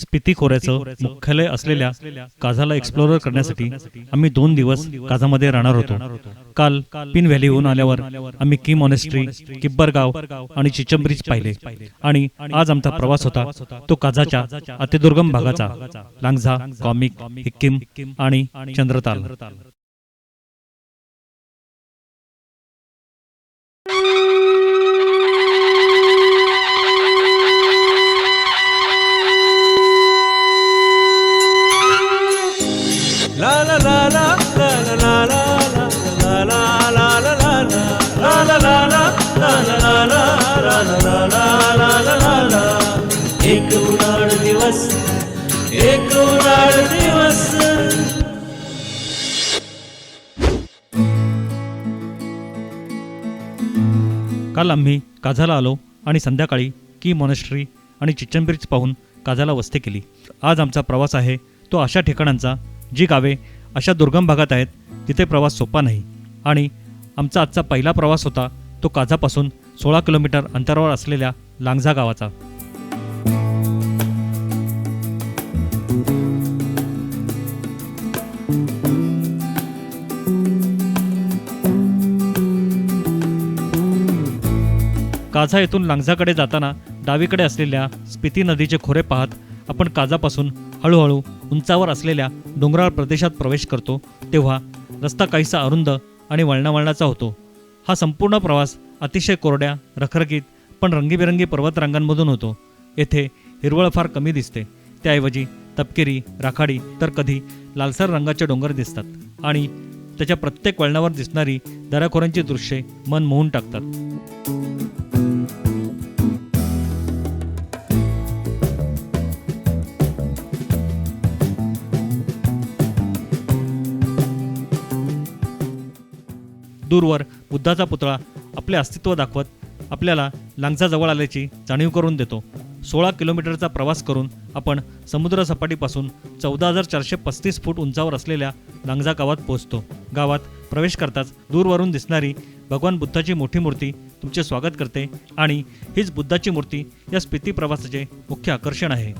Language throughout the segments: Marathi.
स्पिती खोऱ्याचं मुख्यालय असलेल्या काझाला एक्सप्लोरर करण्यासाठी आम्ही दोन दिवस काझामध्ये राहणार होतो. काल पिन व्हॅलीहून आल्यावर आम्ही की मॉनेस्ट्री किब्बर गाव आणि चिचंब्रिज पाहिले. आणि आज आमचा प्रवास होता. तो काझाच्या अतिदुर्गम भागाचा लांगझा कॉमिक हिक्किम आणि चंद्रताल. एक उन्हाळ दिवस एक उन्हाळ दिवस काल आम्ही काझाला आलो आणि संध्याकाळी की मॉनेस्ट्री आणि चिचंब्रिज पाहून काझाला वस्ती केली आज आमचा प्रवास आहे तो अशा ठिकाणांचा जी गावे अशा दुर्गम भागात आहेत तिथे प्रवास सोपा नाही. आणि आमचा आजचा पहिला प्रवास होता तो काझापासून सोळा किलोमीटर अंतरावर असलेल्या लांगझा गावाचा. काझा येथून लांगझाकडे जाताना डावीकडे असलेल्या स्पिती नदीचे खोरे पाहत आपण काजापासून हळूहळू उंचावर असलेल्या डोंगराळ प्रदेशात प्रवेश करतो तेव्हा रस्ता काहीसा अरुंद आणि वळणावळणाचा होतो. हा संपूर्ण प्रवास अतिशय कोरड्या रखरखीत पण रंगीबेरंगी पर्वतरांगांमधून होतो. येथे हिरवळ फार कमी दिसते. त्याऐवजी तपकिरी राखाडी तर कधी लालसर रंगाचे डोंगर दिसतात आणि त्याच्या प्रत्येक वळणावर दिसणारी दऱ्याखोऱ्यांची दृश्ये मन मोहून टाकतात. दूरवर बुद्धाचा पुतळा आपले अस्तित्व दाखवत आपल्याला लांगचा जवळ आल्याची जाणीव करून देतो. सोळा किलोमीटरचा प्रवास करून आपण समुद्रसपाटीपासून चौदा हजार चारशे पस्तीस फूट उंचावर असलेल्या लांगजा गावात पोहोचतो. गावात प्रवेश करताच दूरवरून दिसणारी भगवान बुद्धाची मोठी मूर्ती तुमचे स्वागत करते आणि हीच बुद्धाची मूर्ती या स्पिती प्रवासाचे मुख्य आकर्षण आहे.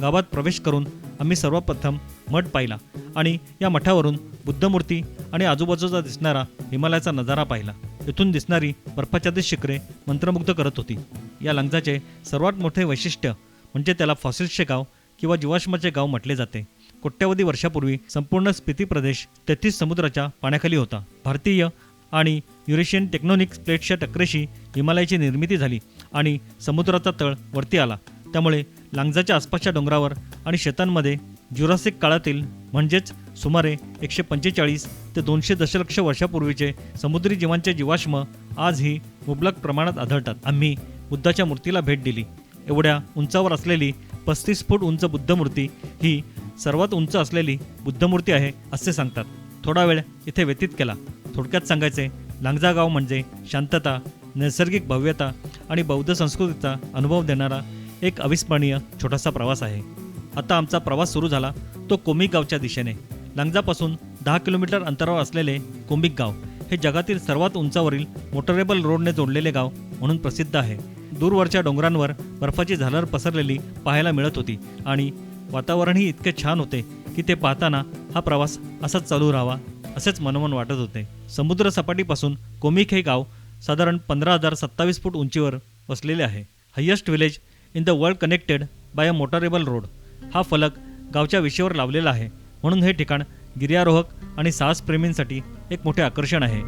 गावात प्रवेश करून आम्ही सर्वप्रथम मठ पाहिला आणि या मठावरून बुद्धमूर्ती आणि आजूबाजूचा दिसणारा हिमालयाचा नजारा पाहिला. येथून दिसणारी बर्फाच्छादित शिखरे मंत्रमुग्ध करत होती. या लंगजाचे सर्वात मोठे वैशिष्ट्य म्हणजे त्याला फॉसिल्सचे गाव किंवा जीवाश्माचे गाव म्हटले जाते. कोट्यावधी वर्षापूर्वी संपूर्ण स्पिती प्रदेश तेथीस समुद्राच्या पाण्याखाली होता. भारतीय आणि युरेशियन टेक्नॉनिक प्लेटच्या टक्करेशी हिमालयाची निर्मिती झाली आणि समुद्राचा तळ वरती आला. त्यामुळे लांगजाच्या आसपासच्या डोंगरावर आणि शेतांमध्ये ज्युरासिक काळातील म्हणजेच सुमारे एकशे पंचेचाळीस ते दोनशे दशलक्ष वर्षापूर्वीचे समुद्री जीवांचे जीवाश्म आजही मुबलक प्रमाणात आढळतात. आम्ही बुद्धाच्या मूर्तीला भेट दिली. एवढ्या उंचावर असलेली पस्तीस फूट उंच बुद्धमूर्ती ही सर्वात उंच असलेली बुद्धमूर्ती आहे असे सांगतात. थोडा वेळ इथे व्यतीत केला. थोडक्यात सांगायचे लांगजा गाव म्हणजे शांतता नैसर्गिक भव्यता आणि बौद्ध संस्कृतीचा अनुभव देणारा एक अविस्मरणीय छोटासा प्रवास आहे. आता आमचा प्रवास सुरू झाला तो कोमिक गावच्या दिशेने. लांगजापासून दहा किलोमीटर अंतरावर असलेले कोमिक गाव हे जगातील सर्वात उंचावरील मोटरेबल रोडने जोडलेले गाव म्हणून प्रसिद्ध आहे. दूरवरच्या डोंगरांवर बर्फाची झालर पसरलेली पाहायला मिळत होती आणि वातावरणही इतके छान होते की ते पाहताना हा प्रवास असाच चालू राहावा असेच मनोमन वाटत होते. समुद्र सपाटीपासून कोमिक हे गाव साधारण पंधरा हजार सत्तावीस फूट उंचीवर वसलेले आहे. Highest village in the world connected by a motorable road. हा फलक गावच्या विषयावर लावलेला आहे. म्हणून हे ठिकाण गिर्यारोहक आणि साहसप्रेमींसाठी एक मोठे आकर्षण आहे.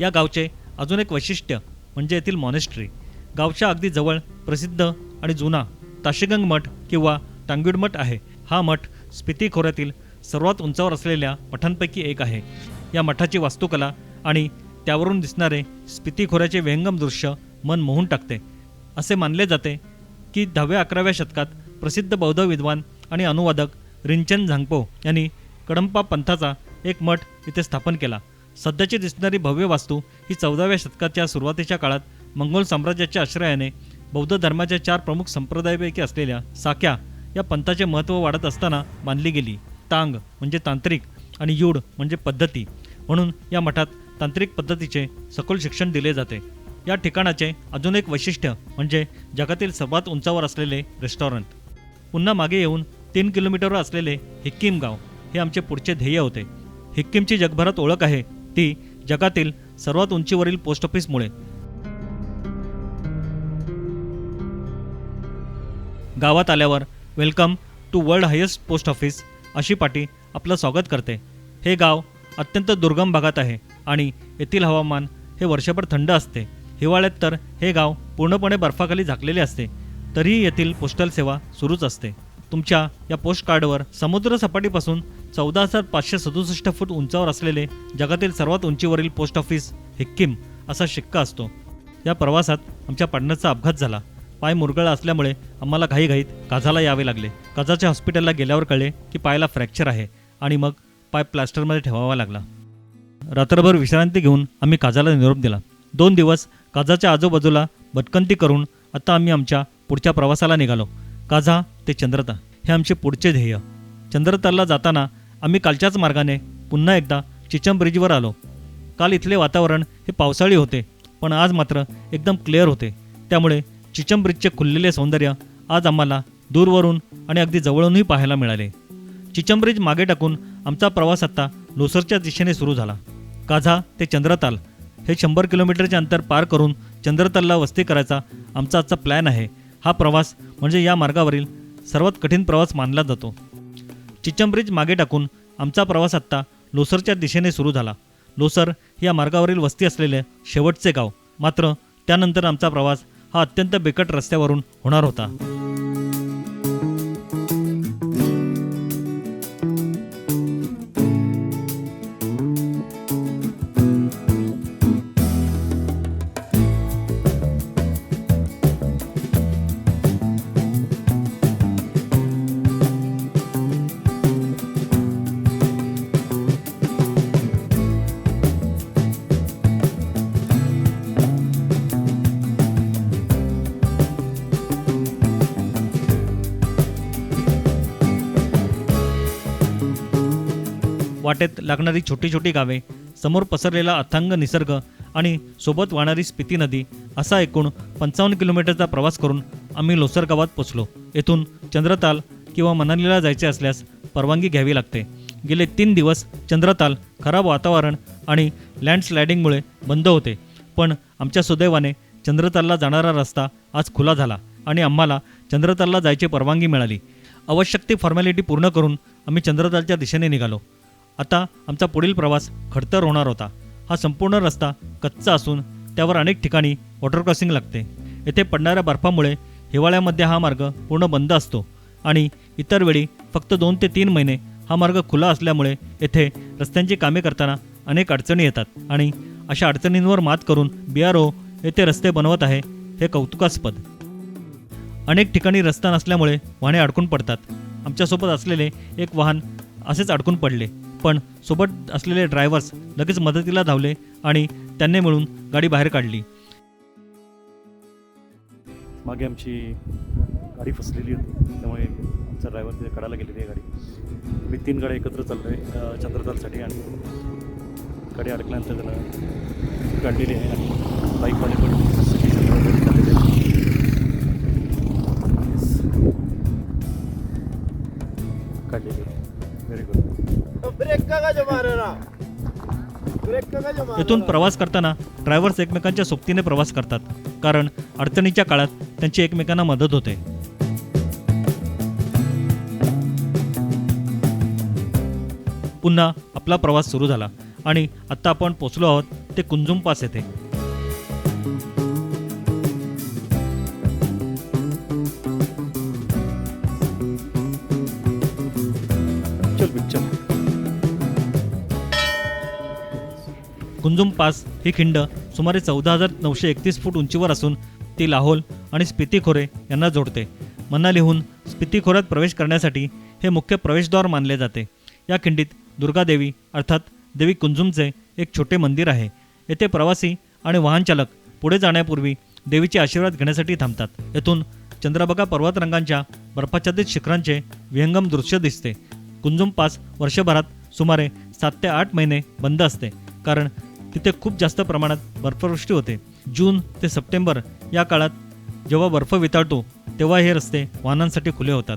या गावचे अजून एक वैशिष्ट्य म्हणजे येथील मॉनेस्ट्री गावच्या अगदी जवळ प्रसिद्ध आणि जुना ताशिगंग मठ किंवा टांग्युड मठ आहे. हा मठ स्पिती खोऱ्यातील सर्वात उंचावर असलेल्या मठांपैकी एक आहे. या मठाची वास्तुकला आणि त्यावरून दिसणारे स्पितीखोऱ्याचे व्यंगम दृश्य मन मोहून टाकते. असे मानले जाते की दहाव्या अकराव्या शतकात प्रसिद्ध बौद्ध विद्वान आणि अनुवादक रिंचन झांगपो यांनी कडंपा पंथाचा एक मठ इथे स्थापन केला. सध्याची दिसणारी भव्य वास्तू ही चौदाव्या शतकाच्या सुरुवातीच्या काळात मंगोल साम्राज्याच्या आश्रयाने बौद्ध धर्माच्या चार प्रमुख संप्रदायापैकी असलेल्या साक्या या पंथाचे महत्त्व वाढत असताना बांधली गेली. तांग म्हणजे तांत्रिक आणि युड म्हणजे पद्धती. म्हणून या मठात तांत्रिक पद्धतीचे सखोल शिक्षण दिले जाते. या ठिकाणाचे अजून एक वैशिष्ट्य म्हणजे जगातील सर्वात उंचावर असलेले रेस्टॉरंट. पुन्हा मागे येऊन तीन किलोमीटरवर असलेले हिक्कीम गाव हे आमचे पुढचे ध्येय होते. हिक्कीमची जगभरात ओळख आहे. ती जगातील सर्वात उंचीवरील पोस्ट ऑफिसमुळे. गावात आल्यावर welcome to world highest post office अशी पाटी आपलं स्वागत करते. हे गाव अत्यंत दुर्गम भागात आहे आणि येथील हवामान हे वर्षभर थंड असते. हिवाळ्यात तर हे गाव पूर्णपणे बर्फाखाली झाकलेले असते. तरीही येथील पोस्टल सेवा सुरूच असते. तुमच्या या पोस्ट कार्डवर समुद्र सपाटीपासून चौदा हजार पाचशे सदुसष्ट फूट उंचावर असलेले जगातील सर्वात उंचीवरील पोस्ट ऑफिस हिक्कीम असा शिक्का असतो. या प्रवासात आमच्या पार्टनरचा अपघात झाला. पाय मुरगळा असल्यामुळे आम्हाला घाईघाईत काझाला यावे लागले. काझाच्या हॉस्पिटलला गेल्यावर कळले की पायाला फ्रॅक्चर आहे आणि मग पाय प्लास्टरमध्ये ठेवावा लागला. रात्रभर विश्रांती घेऊन आम्ही काझाला निरोप दिला. दोन दिवस काझाच्या आजूबाजूला भटकंती करून आता आम्ही आमच्या पुढच्या प्रवासाला निघालो. काझा ते चंद्रता हे आमचे पुढचे ध्येय. चंद्रतालला जाताना आम्ही कालच्याच मार्गाने पुन्हा एकदा चिचम ब्रिजवर आलो. काल इथले वातावरण हे पावसाळी होते पण आज मात्र एकदम क्लिअर होते. त्यामुळे चिचम ब्रिजचे खुललेले सौंदर्य आज आम्हाला दूरवरून आणि अगदी जवळूनही पाहायला मिळाले. चिचम ब्रिज मागे टाकून आमचा प्रवास आता लोसरच्या दिशेने सुरू झाला. काझा ते चंद्रताल हे शंभर किलोमीटरचे अंतर पार करून चंद्रतालला वस्ती करायचा आमचा आजचा प्लॅन आहे. हा प्रवास म्हणजे या मार्गावरील सर्वात कठीण प्रवास मानला जातो. चिचम ब्रिज मागे टाकून आमचा प्रवास आत्ता लोसरच्या दिशेने सुरू झाला. लोसर या मार्गावरील वस्ती असलेले शेवटचे गाव. मात्र त्यानंतर आमचा प्रवास हा अत्यंत बिकट रस्त्यावरून होणार होता. वाटेत लागणारी छोटी छोटी गावे समोर पसरलेला अथांग निसर्ग आणि सोबत वाहणारी स्पिती नदी असा एकूण पंचावन्न किलोमीटरचा प्रवास करून आम्ही लोसर गावात पोचलो. येथून चंद्रताल किंवा मनालीला जायचे असल्यास परवानगी घ्यावी लागते. गेले तीन दिवस चंद्रताल खराब वातावरण आणि लँडस्लायडिंगमुळे बंद होते. पण आमच्या सुदैवाने चंद्रतालला जाणारा रस्ता आज खुला झाला आणि आम्हाला चंद्रतालला जायची परवानगी मिळाली. आवश्यक ती फॉर्मॅलिटी पूर्ण करून आम्ही चंद्रतालच्या दिशेने निघालो. आता आमचा पुढील प्रवास खडतर होणार होता. हा संपूर्ण रस्ता कच्चा असून त्यावर अनेक ठिकाणी वॉटर क्रॉसिंग लागते. येथे पडणाऱ्या बर्फामुळे हिवाळ्यामध्ये हा मार्ग पूर्ण बंद असतो आणि इतर वेळी फक्त दोन ते तीन महिने हा मार्ग खुला असल्यामुळे येथे रस्त्यांची कामे करताना अनेक अडचणी येतात आणि अशा अडचणींवर मात करून बी आर ओ येथे रस्ते बनवत आहे हे कौतुकास्पद. अनेक ठिकाणी रस्ता नसल्यामुळे वाहने अडकून पडतात. आमच्यासोबत असलेले एक वाहन असेच अडकून पडले. पण सोबत असलेले ड्रायव्हर्स लगेच मदतीला धावले आणि त्यांनी मिळून गाडी बाहेर काढली. मागे आमची गाडी फसलेली होती. त्यामुळे आमचा ड्रायव्हर तिथे काढायला गेलेली आहे गाडी. मी तीन गाड्या एकत्र चाललो आहे चंद्रतालसाठी आणि गाडी अडकल्यानंतर त्याला काढलेली आहे आणि बाईकवाले पण येथून प्रवास करताना ड्रायव्हर्स एकमेकांच्या सोबतीने प्रवास करतात. कारण अडचणीच्या काळात त्यांची एकमेकांना मदत होते. पुन्हा आपला प्रवास सुरू झाला आणि आत्ता आपण पोचलो आहोत ते कुंजुम पास येथे. कुंजुम पास ही खिंड सुमारे चौदा हजार नऊशे एकतीस फूट उंचीवर असून ती लाहोल आणि स्पिती खोरे यांना जोडते. मनालीहून स्पिती खोऱ्यात प्रवेश करण्यासाठी हे मुख्य प्रवेशद्वार मानले जाते. या खिंडीत दुर्गादेवी अर्थात देवी कुंजुमचे एक छोटे मंदिर आहे. येथे प्रवासी आणि वाहनचालक पुढे जाण्यापूर्वी देवीचे आशीर्वाद घेण्यासाठी थांबतात. येथून चंद्रबगा पर्वतरंगांच्या बर्फाच्छादित शिखरांचे विहंगम दृश्य दिसते. कुंजुम पास वर्षभरात सुमारे सात ते आठ महिने बंद असते कारण तिथे खूप जास्त प्रमाणात बर्फवृष्टी होते. जून ते सप्टेंबर या काळात जेव्हा बर्फ वितळतो तेव्हा हे रस्ते वाहनांसाठी खुले होतात.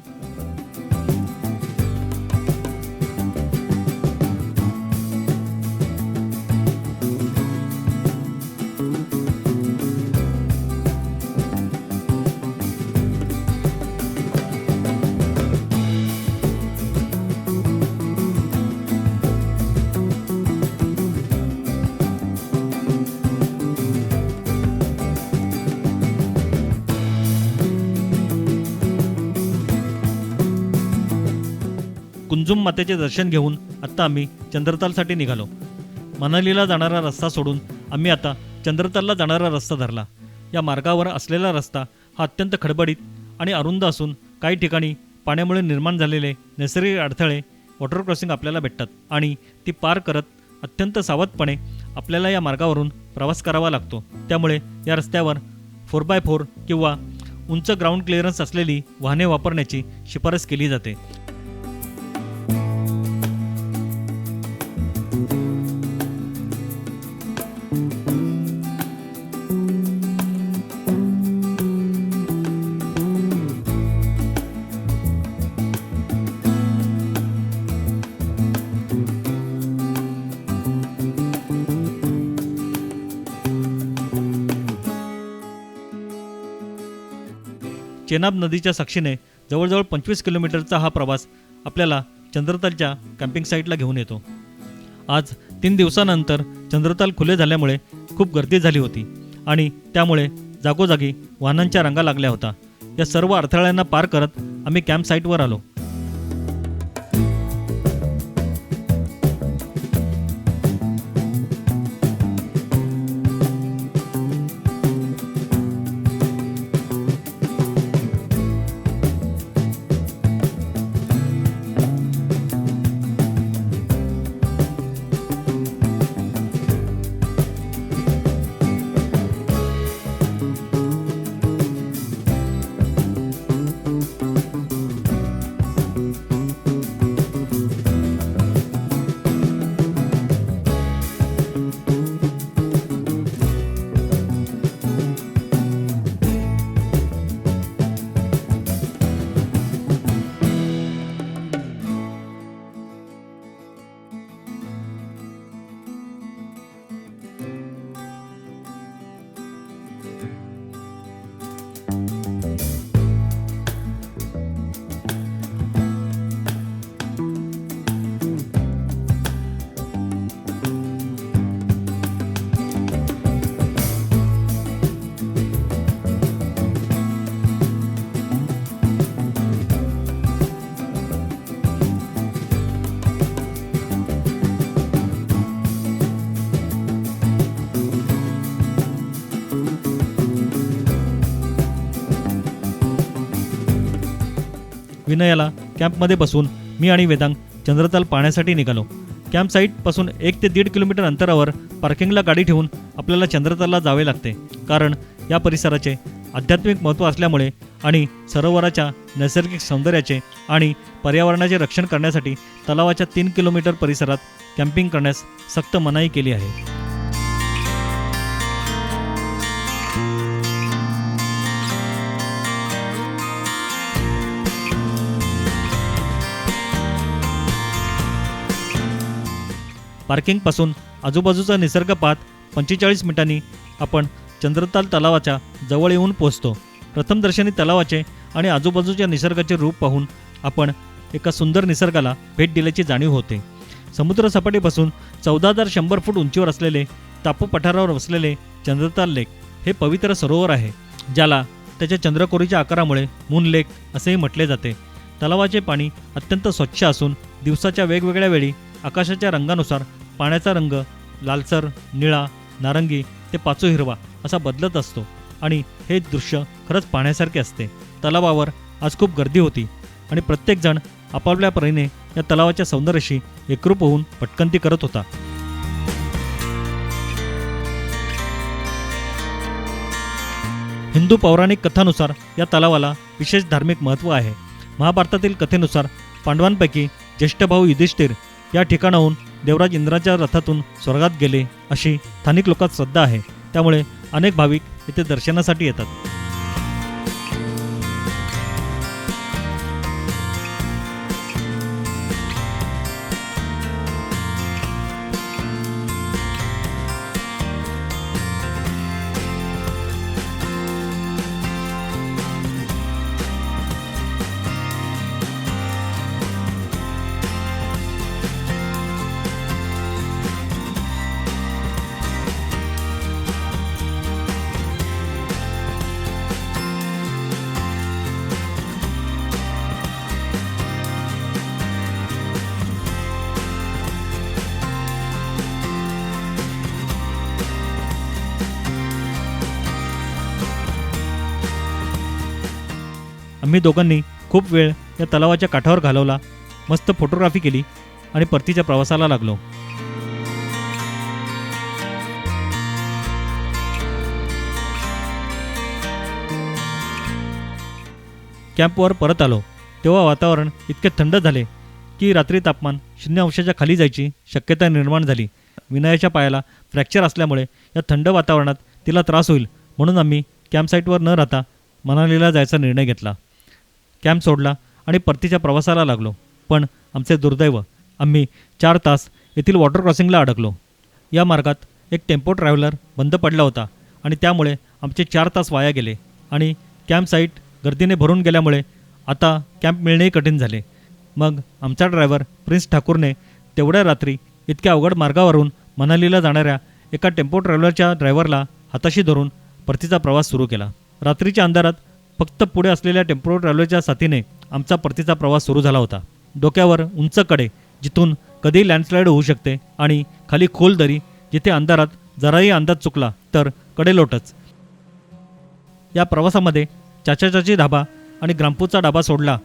अंजुम मातेचे दर्शन घेऊन आत्ता आम्ही चंद्रतालसाठी निघालो. मनालीला जाणारा रस्ता सोडून आम्ही आता चंद्रतालला जाणारा रस्ता धरला. या मार्गावर असलेला रस्ता हा अत्यंत खडबडीत आणि अरुंद असून काही ठिकाणी पाण्यामुळे निर्माण झालेले नैसर्गिक अडथळे वॉटर क्रॉसिंग आपल्याला भेटतात आणि ती पार करत अत्यंत सावधपणे आपल्याला या मार्गावरून प्रवास करावा लागतो. त्यामुळे या रस्त्यावर फोर बाय फोर किंवा उंच ग्राउंड क्लिअरन्स असलेली वाहने वापरण्याची शिफारस केली जाते. चेनाब नदीच्या साक्षीने जवळजवळ पंचवीस किलोमीटरचा हा प्रवास आपल्याला चंद्रतालच्या कॅम्पिंग साईटला घेऊन येतो. आज तीन दिवसानंतर चंद्रताल खुले झाल्यामुळे खूप गर्दी झाली होती आणि त्यामुळे जागोजागी वाहनांच्या रांगा लागल्या होत्या. या सर्व अडथळ्यांना पार करत आम्ही कॅम्प साईटवर आलो. विनयाला कॅम्पमध्ये बसून मी आणि वेदांग चंद्रताल पाहण्यासाठी निघालो. कॅम्प साईटपासून एक ते दीड किलोमीटर अंतरावर पार्किंगला गाडी ठेवून आपल्याला चंद्रतालला जावे लागते. कारण या परिसराचे आध्यात्मिक महत्त्व असल्यामुळे आणि सरोवराच्या नैसर्गिक सौंदर्याचे आणि पर्यावरणाचे रक्षण करण्यासाठी तलावाच्या तीन किलोमीटर परिसरात कॅम्पिंग करण्यास सक्त मनाई केली आहे. पार्किंगपासून आजूबाजूचा निसर्ग पाहत पंचेचाळीस मिनिटांनी आपण चंद्रताल तलावाच्या जवळ येऊन पोहोचतो. प्रथमदर्शनी तलावाचे आणि आजूबाजूच्या निसर्गाचे रूप पाहून आपण एका सुंदर निसर्गाला भेट दिल्याची जाणीव होते. समुद्रसपाटीपासून चौदा हजार शंभर फूट उंचीवर असलेले तापू पठारावर वसलेले चंद्रताल लेक हे पवित्र सरोवर आहे ज्याला त्याच्या चंद्रकोरीच्या आकारामुळे मून लेक असेही म्हटले जाते. तलावाचे पाणी अत्यंत स्वच्छ असून दिवसाच्या वेगवेगळ्या वेळी आकाशाच्या रंगानुसार पाण्याचा रंग लालसर निळा नारंगी ते पाचू हिरवा असा बदलत असतो. आणि हे दृश्य खरंच पाहण्यासारखे असते. तलावावर आज खूप गर्दी होती आणि प्रत्येकजण आपापल्या परीने या तलावाच्या सौंदर्याशी एकरूप होऊन पटकंती करत होता. हिंदू पौराणिक कथानुसार या तलावाला विशेष धार्मिक महत्त्व आहे. महाभारतातील कथेनुसार पांडवांपैकी ज्येष्ठ भाऊ युधिष्ठिर या ठिकाणाहून देवराज इंद्राच्या रथातून स्वर्गात गेले अशी स्थानिक लोकात श्रद्धा आहे. त्यामुळे अनेक भाविक येथे दर्शनासाठी येतात. आम्ही दोघांनी खूप वेळ या तलावाच्या काठावर घालवला मस्त फोटोग्राफी केली आणि परतीच्या प्रवासाला लागलो. कॅम्पवर परत आलो. तेव्हा वातावरण इतके थंड झाले की रात्री तापमान शून्य अंशाच्या खाली जायची शक्यता निर्माण झाली. विनयाच्या पायाला फ्रॅक्चर असल्यामुळे या थंड वातावरणात तिला त्रास होईल म्हणून आम्ही कॅम्पसाईटवर न राहता मनालीला जायचा निर्णय घेतला. कॅम्प सोडला आणि परतीच्या प्रवासाला लागलो. पण आमचे दुर्दैव आम्ही चार तास येथील वॉटर क्रॉसिंगला अडकलो. या मार्गात एक टेम्पो ट्रॅव्हलर बंद पडला होता आणि त्यामुळे आमचे चार तास वाया गेले आणि कॅम्प साईट गर्दीने भरून गेल्यामुळे आता कॅम्प मिळणेही कठीण झाले. मग आमचा ड्रायव्हर प्रिन्स ठाकूरने तेवढ्या रात्री इतक्या अवघड मार्गावरून मनालीला जाणाऱ्या एका टेम्पो ट्रॅव्हलरच्या ड्रायव्हरला हाताशी धरून परतीचा प्रवास सुरू केला. रात्रीच्या अंधारात फक्त पुढे असलेल्या टेम्पो ट्रॅव्हलच्या साथीने आमचा परतीचा प्रवास सुरू झाला होता. डोक्यावर उंच कडे जिथून कधी लँडस्लाईड होऊ शकते आणि खाली खोल दरी जिथे अंधारात जराही अंदाज चुकला तर कडेलोटच या प्रवासामध्ये चाचा चाची धाबा आणि ग्रामपूरचा डाबा सोडला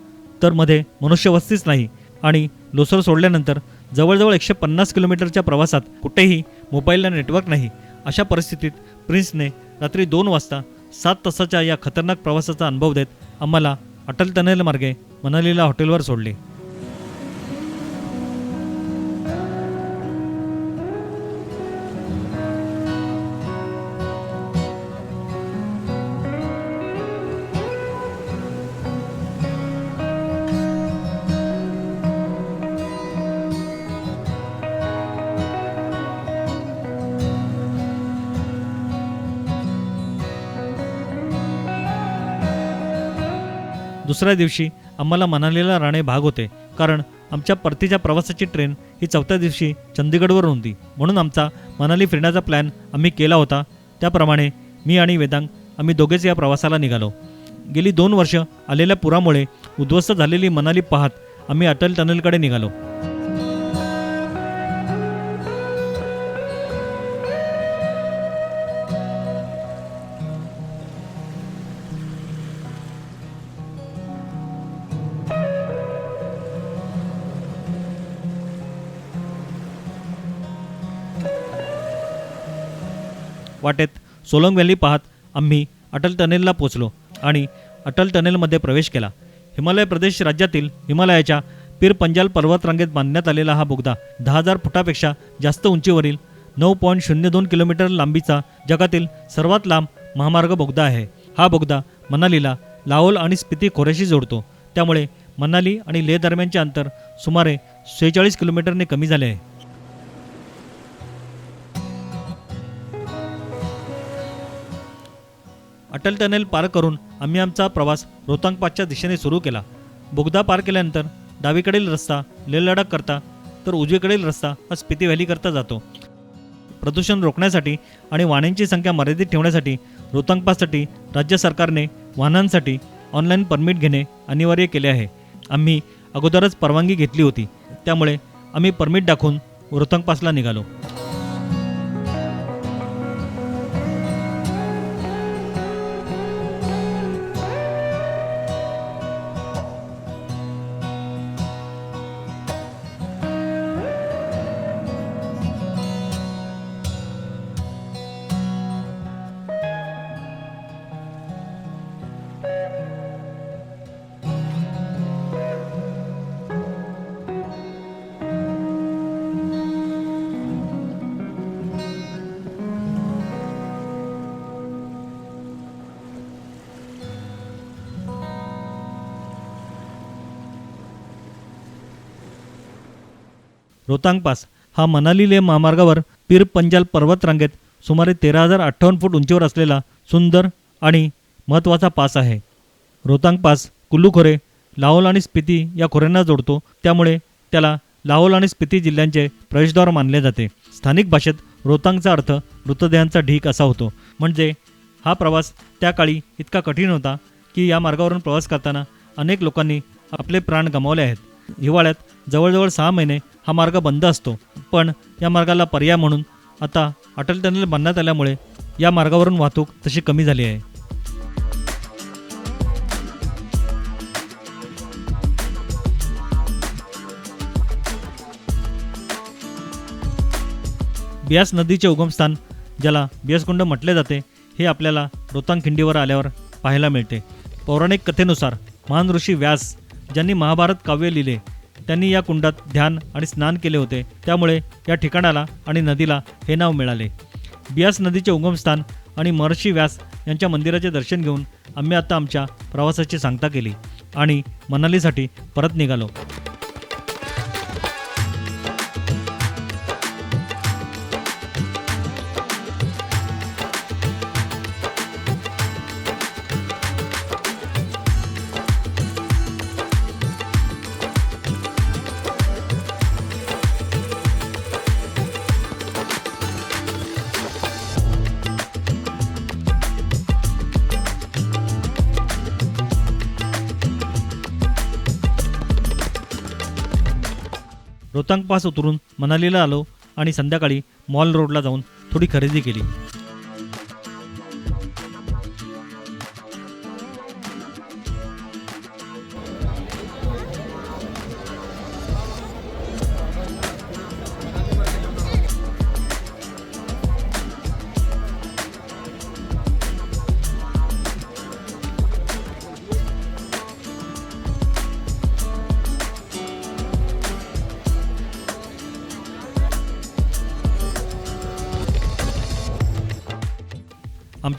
तर मध्ये मनुष्यवस्तीच नाही आणि लोसर सोडल्यानंतर जवळजवळ एकशे पन्नास किलोमीटरच्या प्रवासात कुठेही मोबाईलला नेटवर्क नाही. अशा परिस्थितीत प्रिन्सने रात्री दोन वाजता सात तासाच्या या खतरनाक प्रवासाचा अनुभव देत आम्हाला अटल टनेल मार्गे मनालीला हॉटेलवर सोडले. दुसऱ्या दिवशी आम्हाला मनालीला राहणे भाग होते कारण आमच्या परतीच्या प्रवासाची ट्रेन ही चौथ्या दिवशी चंदीगडवरून होती म्हणून आमचा मनाली फिरण्याचा प्लॅन आम्ही केला होता. त्याप्रमाणे मी आणि वेदांग आम्ही दोघेच या प्रवासाला निघालो. गेली दोन वर्ष आलेल्या पुरामुळे उद्ध्वस्त झालेली मनाली पाहत आम्ही अटल टनलकडे निघालो. वाटेत सोलंग व्हॅली पाहत आम्ही अटल टनेलला पोचलो आणि अटल टनेलमध्ये प्रवेश केला. हिमालय प्रदेश राज्यातील हिमालयाच्या पीर पंजाल पर्वतरांगेत बांधण्यात आलेला हा बोगदा दहा हजार फुटापेक्षा जास्त उंचीवरील नऊ पॉईंट शून्य दोन किलोमीटर लांबीचा जगातील सर्वात लांब महामार्ग बोगदा आहे. हा बोगदा मनालीला लाहोल आणि स्पिती खोऱ्याशी जोडतो. त्यामुळे मनाली आणि लेह दरम्यानचे अंतर सुमारे शेहेचाळीस किलोमीटरने कमी झाले आहे. अटल टनेल पार करून आम्ही आमचा प्रवास रोहतांगपातच्या दिशेने सुरू केला. बोगदा पार केल्यानंतर डावीकडील रस्ता लेह लडाख करता तर उजवीकडील रस्ता हा स्पिती व्हॅली करता जातो. प्रदूषण रोखण्यासाठी आणि वाहनांची संख्या मर्यादित ठेवण्यासाठी रोहतांग पाससाठी राज्य सरकारने वाहनांसाठी ऑनलाईन परमिट घेणे अनिवार्य केले आहे. आम्ही अगोदरच परवानगी घेतली होती. त्यामुळे आम्ही परमिट दाखवून रोहतांग पासला निघालो. रोहतांग पास हा मनाली ले महामार्गावर पीर पंजाल पर्वत रांगेत सुमारे तेरा हजार अठ्ठावन्न फूट उंचीवर असलेला सुंदर आणि महत्त्वाचा पास आहे. रोहतांग पास कुल्लू खोरे लाहोल आणि स्पिती या खोऱ्यांना जोडतो. त्यामुळे त्याला लाहोल आणि स्पिती जिल्ह्यांचे प्रवेशद्वार मानले जाते. स्थानिक भाषेत रोहतांगचा अर्थ मृतदेहांचा ढीक असा होतो. म्हणजे हा प्रवास त्या काळी इतका कठीण होता की या मार्गावरून प्रवास करताना अनेक लोकांनी आपले प्राण गमावले आहेत. हिवाळ्यात जवळजवळ सहा महिने हा मार्ग बंद असतो. पण या मार्गाला पर्याय म्हणून आता अटल टनल बांधण्यात आल्यामुळे या मार्गावरून वाहतूक तशी कमी झाली आहे. बियास नदीचे उगमस्थान ज्याला बियासकुंड म्हटले जाते हे आपल्याला रोहतांग खिंडीवर आल्यावर पाहायला मिळते. पौराणिक कथेनुसार महान ऋषी व्यास ज्यांनी महाभारत काव्य लिहिले त्यांनी या कुंडात ध्यान आणि स्नान केले होते. त्यामुळे या ठिकाणाला आणि नदीला हे नाव मिळाले. बियास नदीचे उगमस्थान आणि महर्षी व्यास यांच्या मंदिराचे दर्शन घेऊन आम्ही आता आमच्या प्रवासाची सांगता केली आणि मनालीसाठी परत निघालो. रोहतांग पास उतरून मनालीला आलो आणि संध्याकाळी मॉल रोडला जाऊन थोडी खरेदी केली.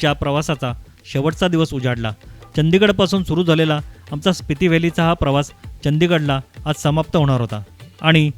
आमच्या प्रवासाचा शेवटचा दिवस उजाडला. चंदीगडपासून सुरू झालेला आमचा स्पिती व्हॅलीचा हा प्रवास चंदीगडला आज समाप्त होणार होता. आणि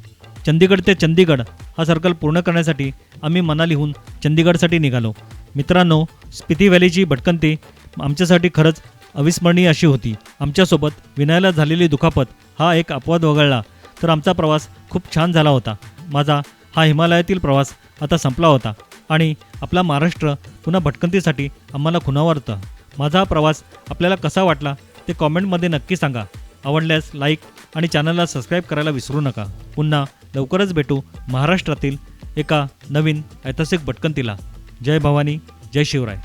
चंदीगड ते चंदीगड हा सर्कल पूर्ण करण्यासाठी आम्ही मनालीहून चंदीगडसाठी निघालो. मित्रांनो स्पिती व्हॅलीची भटकंती आमच्यासाठी खरंच अविस्मरणीय अशी होती. आमच्यासोबत विनायला झालेली दुखापत हा एक अपवाद वगळला तर आमचा प्रवास खूप छान झाला होता. माझा हा हिमालयातील प्रवास आता संपला होता. आणि आपला महाराष्ट्र पुन्हा भटकंतीसाठी आम्हाला खुणावरतं. माझा हा प्रवास आपल्याला कसा वाटला ते कॉमेंटमध्ये नक्की सांगा. आवडल्यास लाईक आणि चॅनलला सबस्क्राईब करायला विसरू नका. पुन्हा लवकरच भेटू महाराष्ट्रातील एका नवीन ऐतिहासिक भटकंतीला. जय भवानी जय शिवराय.